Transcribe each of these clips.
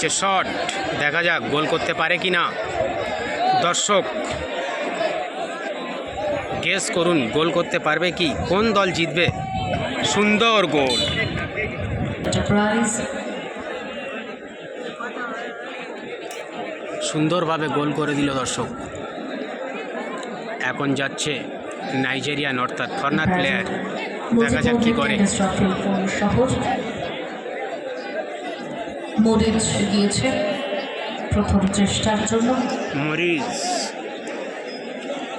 নিচ্ছে শট। দেখা যাক গোল করতে পারে কি না দর্শক গেস করুন গোল করতে পারবে কি? কোন দল জিতবে? সুন্দর গোল। সুন্দরভাবে গোল করে দিল দর্শক। এখন যাচ্ছে নাইজেরিয়ান অর্থাৎ ফরনার প্লেয়ার। দেখা যাক কি করে। মরিচ গিয়েছে প্রথম চেষ্টার জন্য। মরিস।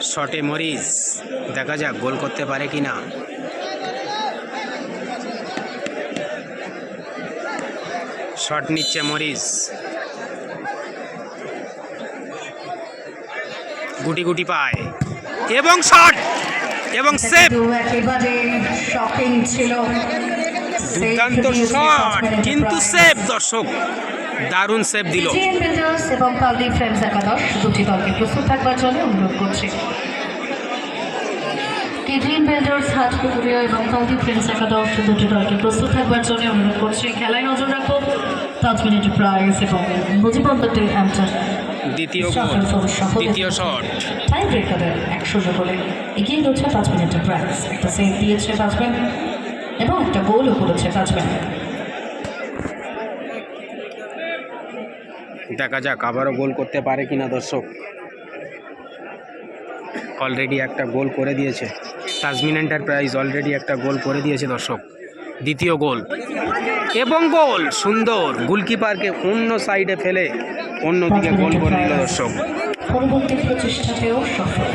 শটে মরিস। দেখা যাক গোল করতে পারে কি না। শট নিচ্ছে মরিচ গুটি গুটি পায়। এবং শট! এবং সেভ! একেবারে শকিং ছিল। দুর্দান্ত শট কিন্তু সেভ দর্শক। দারুণ সেভ দিল। এবং কালদি ফ্রেন্ডস একাদশ দুটি দলকে প্রস্তুত থাকবার জন্য অনুরোধ করছি। কেজিএন বিল্ডার্স হাটপুকুরিয়া এবং কালদি ফ্রেন্ডস একাদশ দুটি দলকে প্রস্তুত থাকবার জন্য অনুরোধ করছি। খেলায় নজর রাখো পাঁচ মিনিট প্রাইস এবং মুজিবন্দ্র অ্যান্টার দ্বিতীয় দ্বিতীয় শট টাই ব্রেকারের এক শূন্য গোলে এগিয়ে রয়েছে পাঁচ মিনিটের প্রাইস একটা সেভ দিয়েছে ব্যাটসম্যান এবং একটা গোলও করেছে ব্যাটসম্যান দেখা যাক আবারও গোল করতে পারে কিনা দর্শক। অলরেডি একটা গোল করে দিয়েছে। তাজমিন এন্টারপ্রাইজ অলরেডি একটা গোল করে দিয়েছে দর্শক। দ্বিতীয় গোল। এবং গোল সুন্দর। গোলকিপারকে অন্য সাইডে ফেলে অন্যদিকে গোল করে দিল দর্শক। পরবর্তী প্রচেষ্টাতেও সফল।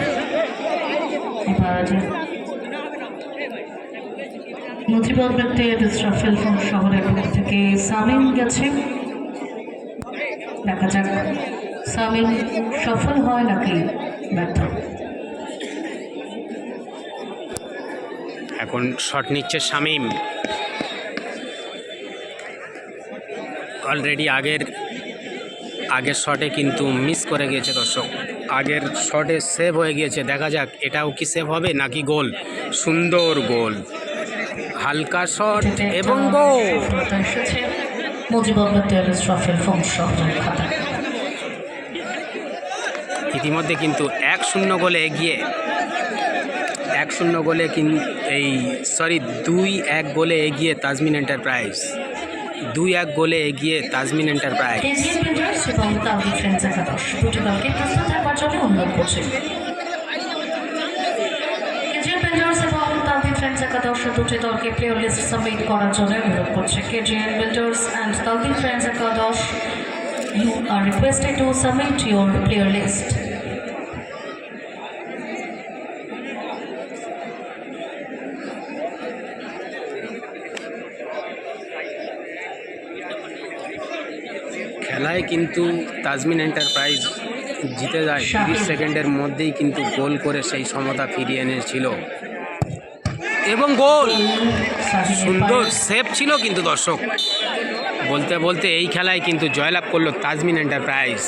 এবার মুজিবন্দ্রের ইসরাফিল শহরের পক্ষ থেকে সামিম গেছে। দেখা যাক সামিম সফল হয় নাকি ব্যর্থ। এখন শট নিচ্ছে শামিম অলরেডি আগের আগের শটে কিন্তু মিস করে গিয়েছে দর্শক। আগের শটে সেভ হয়ে গিয়েছে। দেখা যাক এটাও কি সেভ হবে নাকি গোল। সুন্দর গোল। হালকা শট এবং ইতিমধ্যে কিন্তু এক শূন্য গোলে এগিয়ে, এক শূন্য গোলে কিন, এই সরি দুই এক গোলে এগিয়ে তাজমিন এন্টারপ্রাইজ দুই এক গোলে এগিয়ে তাজমিন এন্টারপ্রাইজ কেজিএন বিল্ডার্স এবং কালদি ফ্রেন্ডস একাদশ দুটি দলকে প্রস্তুত থাকবার জন্য অনুরোধ করছি কেজিএন বিল্ডার্স এবং একাদশ দুটি দলকে লিস্ট সাবমিট করার জন্য অনুরোধ করছে। KGN builders and Kaldi friends একাদশ you are requested to submit your player list খেলায় কিন্তু তাজমিন এন্টারপ্রাইজ জিতে যায় তিরিশ সেকেন্ডের মধ্যেই কিন্তু গোল করে সেই সমতা ফিরিয়ে এনেছিল। এবং গোল। সুন্দর সেফ ছিল কিন্তু দর্শক। বলতে বলতে এই খেলায় কিন্তু জয়লাভ করল তাজমিন এন্টারপ্রাইজ।